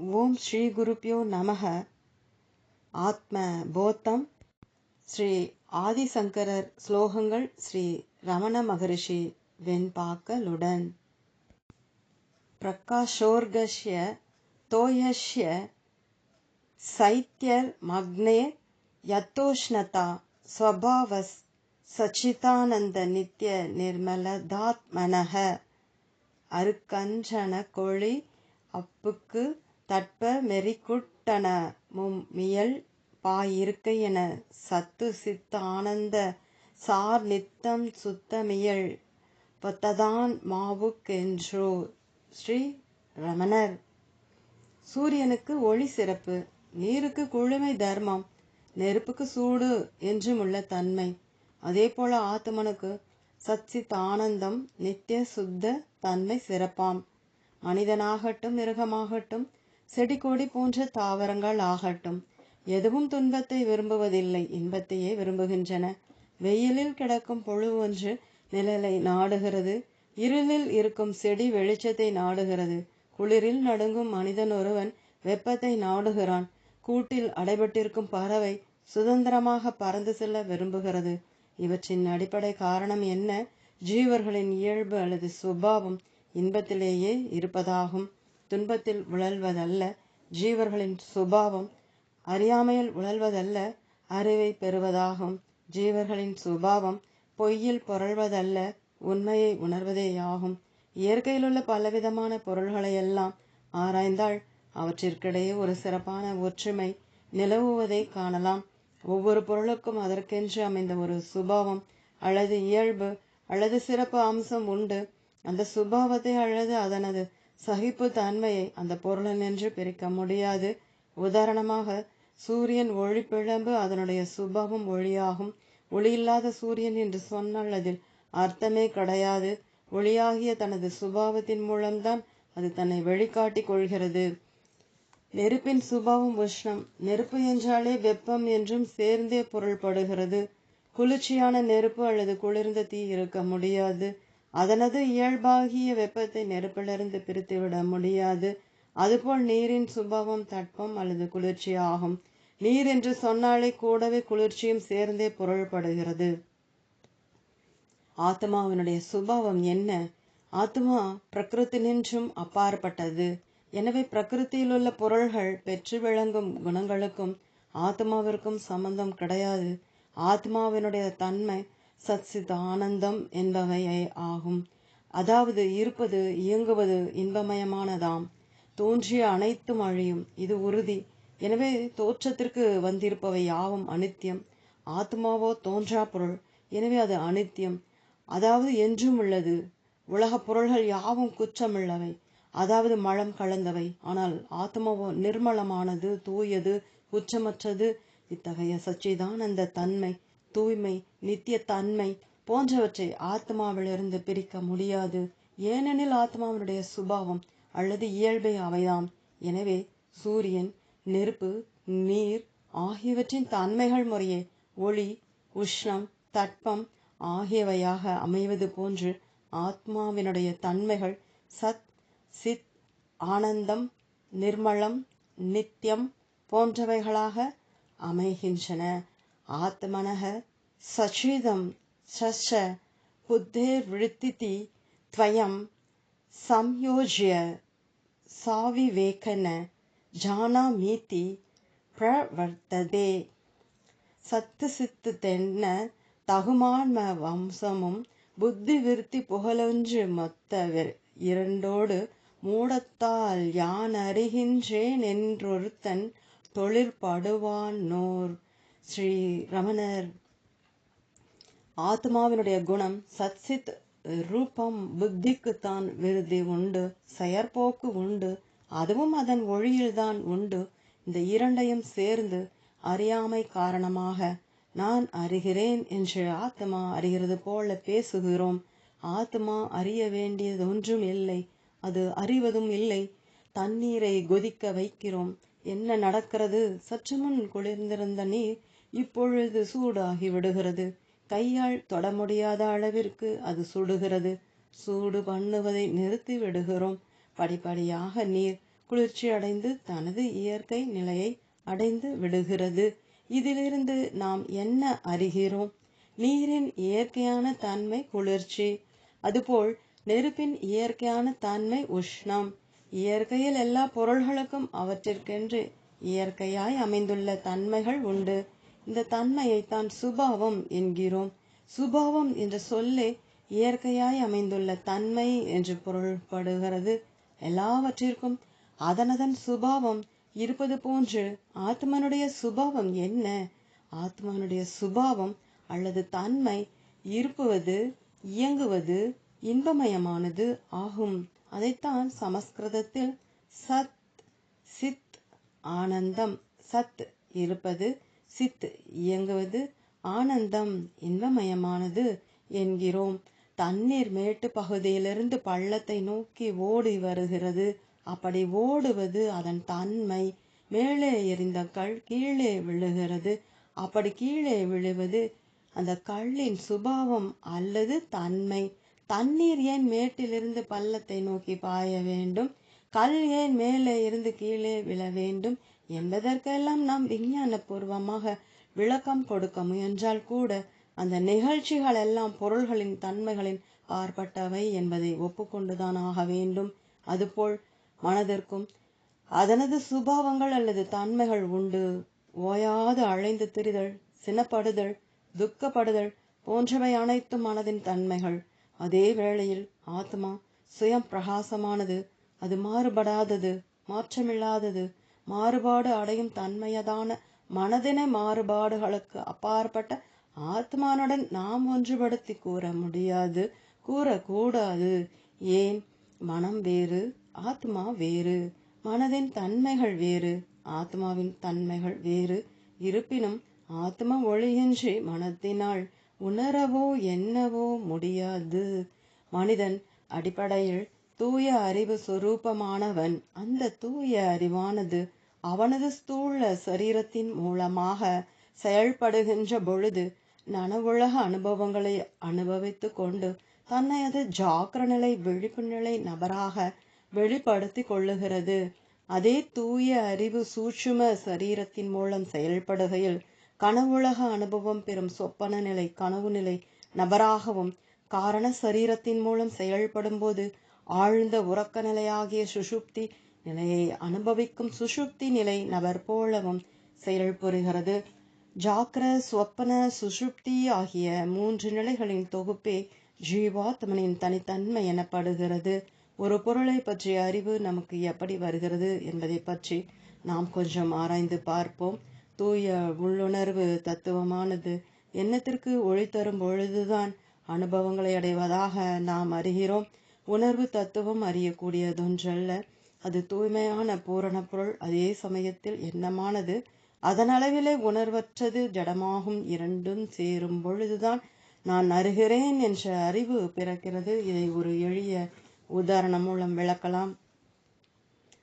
ஓம் ஸ்ரீ குருப்பியோ நமக ஆத்ம போத்தம் ஸ்ரீ ஆதிசங்கரர் ஸ்லோகங்கள் ஸ்ரீ ரமண மகரிஷி வெண்பாக்களுடன் பிரகாஷோர்கஷ்ய தோயஷ்ய சைத்யர் மக்னே யத்தோஷ்ணதா ஸ்வபாவஸ் சச்சிதானந்த நித்ய நிர்மலதாத்மனக அருக்கஞ்சன கோழி அப்புக்கு தட்ப மெறிக்குட்டன மும்மியல் பாயிருக்க என சத்து சித்த ஆனந்த சார் நித்தம் சுத்தமியல் பொத்ததான் மாவுக்கென்றோ ஸ்ரீ ரமணர். சூரியனுக்கு ஒளி சிறப்பு நீருக்கு குளுமை தர்மம் நெருப்புக்கு சூடு என்றும் உள்ள தன்மை. அதே போல ஆத்மனுக்கு சச்சித் ஆனந்தம் நித்திய சுத்த தன்மை சிறப்பாம். மனிதனாகட்டும் மிருகமாகட்டும் செடி கொடி போன்ற தாவரங்கள் ஆகட்டும். எதுவும் துன்பத்தை விரும்புவதில்லை. இன்பத்தையே விரும்புகின்றன. வெயிலில் கிடக்கும் புழு ஒன்று நிழலை நாடுகிறது. இருளில் இருக்கும் செடி வெளிச்சத்தை நாடுகிறது. குளிரில் நடுங்கும் மனிதன் ஒருவன் வெப்பத்தை நாடுகிறான். கூட்டில் அடைபட்டிருக்கும் பறவை சுதந்திரமாக பறந்து செல்ல விரும்புகிறது. இவற்றின் அடிப்படை காரணம் என்ன? ஜீவர்களின் இயல்பு அல்லது சுபாவம் இன்பத்திலேயே இருப்பதாகும். துன்பத்தில் உழல்வதல்ல ஜீவர்களின் சுபாவம் அறியாமையில் உழல்வதல்ல அறிவை பெறுவதாகும். ஜீவர்களின் சுபாவம் பொய்யில் புரள்வதல்ல உண்மையை உணர்வதேயாகும். இயற்கையிலுள்ள பலவிதமான பொருள்களையெல்லாம் ஆராய்ந்தால் அவற்றிற்கிடையே ஒரு சிறப்பான ஒற்றுமை நிலவுவதை காணலாம். ஒவ்வொரு பொருளுக்கும் அதற்கென்று அமைந்த ஒரு சுபாவம் அல்லது இயல்பு அல்லது சிறப்பு அம்சம் உண்டு. அந்த சுபாவத்தை அல்லது அதனது சகிப்பு தன்மையை அந்த பொருளினின்று பிரிக்க முடியாது. உதாரணமாக சூரியன் ஒளிப்பிழம்பு அதனுடைய சுபாவம் ஒளியாகும். ஒளியில்லாத சூரியன் என்று சொன்னால் அதில் அர்த்தமே கிடையாது. ஒளியாகிய தனது சுபாவத்தின் மூலம்தான் அது தன்னை வெளிக்காட்டிக் கொள்கிறது. நெருப்பின் சுபாவம் உஷ்ணம். நெருப்பு என்றாலே வெப்பம் என்றும் சேர்ந்தே பொருள்படுகிறது. குளிர்ச்சியான நெருப்பு அல்லது குளிர்ந்த தீ இருக்க முடியாது. அதனது இயல்பாகிய வெப்பத்தை நெருப்பிலிருந்து பிரித்துவிட முடியாது. அதுபோல் நீரின் சுபாவம் தட்பம் அல்லது குளிர்ச்சி ஆகும் நீர் என்று சொன்னாலே கூடவே குளிர்ச்சியும் சேர்ந்தே பொருள்படுகிறது. ஆத்மாவினுடைய சுபாவம் என்ன? ஆத்மா பிரகிருதி நின்றும் அப்பாற்பட்டது. எனவே பிரகிருத்தியில் உள்ள பொருள்கள் பெற்று விளங்கும் குணங்களுக்கும் ஆத்மாவிற்கும் சம்பந்தம் கிடையாது. ஆத்மாவினுடைய தன்மை சச்சிதானந்தம் என்பவையே ஆகும். அதாவது இருப்பது இயங்குவது இன்பமயமானதாம். தோன்றிய அனைத்தும் அழியும். இது உறுதி. எனவே தோற்றத்திற்கு வந்திருப்பவை யாவும் அனித்தியம் ஆத்மாவோ தோன்றா பொருள். எனவே அது அனித்தியம் அதாவது என்றும் உள்ளது. உலகப் பொருள்கள் யாவும் குற்றமுள்ளவை அதாவது மலம் கலந்தவை. ஆனால் ஆத்மாவோ நிர்மலமானது தூயது குற்றமற்றது. இத்தகைய சச்சிதானந்த தன்மை. தூய்மை நித்திய தன்மை போன்றவற்றை ஆத்மாவிலிருந்து பிரிக்க முடியாது. ஏனெனில் ஆத்மாவினுடைய சுபாவம் அல்லது இயல்பை அவைதாம். எனவே சூரியன் நெருப்பு நீர் ஆகியவற்றின் தன்மைகள் முறையே ஒளி உஷ்ணம் தட்பம் ஆகியவையாக அமைவது போன்று ஆத்மாவினுடைய தன்மைகள் சத் சித் ஆனந்தம் நிர்மலம் நித்தியம் போன்றவைகளாக அமைகின்றன. ஆத்மனக சச்சிதம் சஷ புத்தேர் துவயம் சம்யோஜ்ய சாவிவேகன ஜானாமீதி பிரவர்த்ததே. சத்து சித்து தென்ன தகுமான்ம வம்சமும் புத்தி விருத்தி புகழொன்று மொத்த இரண்டோடு மூடத்தால் யான் அறிகின்றேன் என்றொருத்தன் தொழிற்படுவான் நோர் ஸ்ரீ ரமணர் ஆத்மாவினுடைய குணம் சத்சித் ரூபம் புத்திக்கு தான் விருதி உண்டு செயற்போக்கு உண்டு அதுவும் அதன் ஒளியில்தான் உண்டு. இந்த இரண்டையும் சேர்ந்து அறியாமை காரணமாக நான் அறிகிறேன் என்று ஆத்மா அறிகிறது போல பேசுகிறோம். ஆத்மா அறிய வேண்டியது ஒன்றும் இல்லை அது அறிவதும் இல்லை. தண்ணீரை கொதிக்க வைக்கிறோம். என்ன நடக்கிறது? சற்று முன் குளிர்ந்திருந்த நீர் இப்பொழுது சூடாகி விடுகிறது. கையால் தொட முடியாத அளவிற்கு அது சுடுகிறது. சூடு பண்ணுவதை நிறுத்தி விடுகிறோம். படிப்படியாக நீர் குளிர்ச்சி அடைந்து தனது இயற்கை நிலையை அடைந்து விடுகிறது. இதிலிருந்து நாம் என்ன அறிகிறோம்? நீரின் இயற்கையான தன்மை குளிர்ச்சி. அதுபோல் நெருப்பின் இயற்கையான தன்மை உஷ்ணம். இயற்கையில் எல்லா பொருள்களுக்கும் அவற்றிற்கென்று இயற்கையாய் அமைந்துள்ள தன்மைகள் உண்டு. இந்த தன்மையைத்தான் சுபாவம் என்கிறோம். சுபாவம் என்ற சொல்லே இயற்கையாய் அமைந்துள்ள தன்மை என்று பொருள்படுகிறது எல்லாவற்றிற்கும். அதனதன் சுபாவம் இருப்பது போன்று ஆத்மனுடைய சுபாவம் என்ன? ஆத்மனுடைய சுபாவம் அல்லது தன்மை இருப்புவது இயங்குவது இன்பமயமானது ஆகும். அதைத்தான் சமஸ்கிருதத்தில் சத் சித் ஆனந்தம். சத் இருப்பது சித் இயங்குவது ஆனந்தம் இன்பமயமானது என்கிறோம். தண்ணீர் மேட்டு பகுதியிலிருந்து பள்ளத்தை நோக்கி ஓடி வருகிறது. அப்படி ஓடுவது அதன் தன்மை. மேலே எரிந்த கல் கீழே விழுகிறது. அப்படி கீழே விழுவது அந்த கல்லின் சுபாவம் அல்லது தன்மை. தண்ணீர் ஏன் மேட்டிலிருந்து பள்ளத்தை நோக்கி பாய வேண்டும்? கல் ஏன் மேலே இருந்து கீழே விழ வேண்டும்? என்பதற்கெல்லாம் நாம் விஞ்ஞான பூர்வமாக விளக்கம் கொடுக்க முயன்றால் கூட அந்த நிகழ்ச்சிகள் எல்லாம் பொருள்களின் தன்மைகளின் ஆர்பட்டவை என்பதை ஒப்புக்கொண்டுதான் ஆக வேண்டும். அதுபோல் மனதிற்கும் அதனது சுபாவங்கள் அல்லது தன்மைகள் உண்டு. ஓயாது அழைந்து திரிதல் சினப்படுதல் துக்கப்படுதல் போன்றவை அனைத்தும் மனதின் தன்மைகள். அதே வேளையில் ஆத்மா சுயம் பிரகாசமானது அது மாறுபடாதது மாற்றமில்லாதது. மாறுபாடு அடையும் தன்மையதான மனதினை மாறுபாடுகளுக்கு அப்பாற்பட்ட ஆத்மானுடன் நாம் ஒன்றுபடுத்தி கூற முடியாது கூறக்கூடாது. ஏன்? மனம் வேறு ஆத்மா வேறு மனதின் தன்மைகள் வேறு ஆத்மாவின் தன்மைகள் வேறு. இருப்பினும் ஆத்ம ஒளியின்றி மனத்தினால் உணரவோ என்னவோ முடியாது. மனிதன் அடிப்படையில் தூய அறிவு சுரூபமானவன். அந்த தூய அறிவானது அவனது ஸ்தூல சரீரத்தின் மூலமாக செயல்படுகின்ற பொழுது நனவுலக அனுபவங்களை அனுபவித்து கொண்டு தன்னை அது ஜாக்கிர நிலை விழிப்பு நிலை நபராக வெளிப்படுத்தி கொள்ளுகிறது. அதே தூய அறிவு சூட்சும சரீரத்தின் மூலம் செயல்படுகையில் கனவுலக அனுபவம் பெறும் சொப்பன நிலை கனவு நிலை நபராகவும் காரண சரீரத்தின் மூலம் செயல்படும் போது ஆழ்ந்த உறக்க நிலையாகிய சுஷுப்தி நிலையை அனுபவிக்கும் சுஷுப்தி நிலை நபர் போலவும் செயல்புரிகிறது ஜாக்கிர சொப்பன சுஷுப்தி ஆகிய மூன்று நிலைகளின் தொகுப்பே ஜீவாத்மனின் தனித்தன்மை எனப்படுகிறது. ஒரு பொருளை பற்றிய அறிவு நமக்கு எப்படி வருகிறது என்பதை பற்றி நாம் கொஞ்சம் ஆராய்ந்து பார்ப்போம். தூய உள்ளுணர்வு தத்துவமானது எண்ணத்திற்கு ஒளி தரும் பொழுதுதான் அனுபவங்களை அடைவதாக நாம் அறிகிறோம். உணர்வு தத்துவம் அறியக்கூடியதொன்றல்ல. அது தூய்மையான பூரண பொருள். அதே சமயத்தில் எண்ணமானது அதன் அளவிலே உணர்வற்றது. ஜடமாகும் இரண்டும் சேரும் பொழுதுதான் நான் அருகிறேன் என்ற அறிவு பிறக்கிறது. இதை ஒரு எளிய உதாரணம் மூலம் விளக்கலாம்.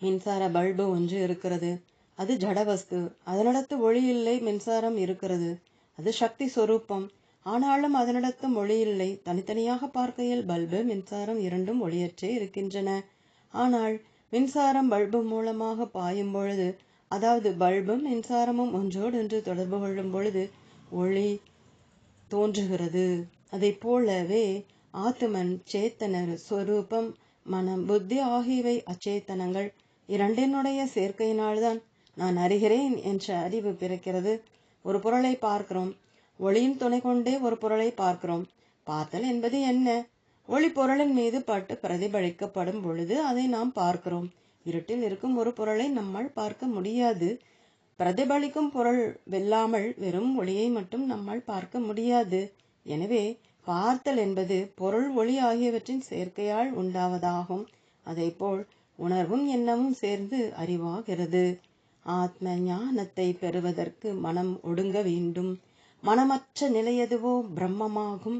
மின்சார பல்பு ஒன்று இருக்கிறது. அது ஜடவஸ்து. அதனிடத்து ஒளி இல்லை மின்சாரம் இருக்கிறது. அது சக்தி சொரூபம். ஆனாலும் அதனிடத்து ஒளி இல்லை தனித்தனியாக பார்க்கையில் பல்பு மின்சாரம் இரண்டும் ஒளியற்றே இருக்கின்றன. ஆனால் மின்சாரம் பல்பு மூலமாக பாயும் பொழுது அதாவது பல்பும் மின்சாரமும் ஒன்றோடொன்று தொடர்பு கொள்ளும் பொழுது ஒளி தோன்றுகிறது. அதை போலவே ஆத்துமன் சேத்தனர் ஸ்வரூபம் மனம் புத்தி ஆகியவை அச்சேத்தனங்கள். இரண்டினுடைய சேர்க்கையினால்தான் நான் அறிகிறேன் என்ற அறிவு பிறக்கிறது. ஒரு பொருளை பார்க்கிறோம். ஒளியின் துணை கொண்டே ஒரு பொருளை பார்க்கிறோம். பார்த்தல் என்பது என்ன? ஒளி பொருளின் மீது பட்டு பிரதிபலிக்கப்படும் பொழுது அதை நாம் பார்க்கிறோம். இருட்டில் இருக்கும் ஒரு பொருளை நம்மால் பார்க்க முடியாது. பிரதிபலிக்கும் பொருள் வெல்லாமல் வெறும் ஒளியை மட்டும் நம்மால் பார்க்க முடியாது. எனவே பார்த்தல் என்பது பொருள் ஒளி ஆகியவற்றின் சேர்க்கையால் உண்டாவதாகும். அதேபோல் உணர்வும் எண்ணமும் சேர்ந்து அறிவாகிறது. ஆத்ம ஞானத்தை பெறுவதற்கு மனம் ஒடுங்க வேண்டும். மனமற்ற நிலையதுவோ பிரம்மமாகும்.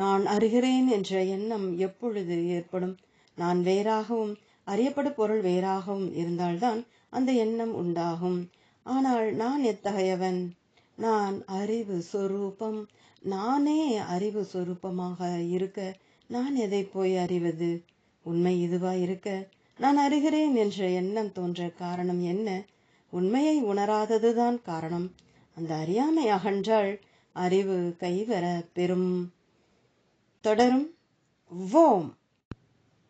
நான் அறிகிறேன் என்ற எண்ணம் எப்பொழுது ஏற்படும்? நான் வேறாகவும் அறியப்படும் பொருள் வேறாகவும் இருந்தால்தான் அந்த எண்ணம் உண்டாகும். ஆனால் நான் எத்தகையவன்? நான் அறிவு சொரூபம். நானே அறிவு சொரூபமாக இருக்க நான் எதை போய் அறிவது? உண்மை இதுவா இருக்க நான் அறிகிறேன் என்ற எண்ணம் தோன்ற காரணம் என்ன? உண்மையை உணராததுதான் காரணம். அந்த அறியாமை அகன்றால் அறிவு கைவர பெறும். தொடரும் ஓம்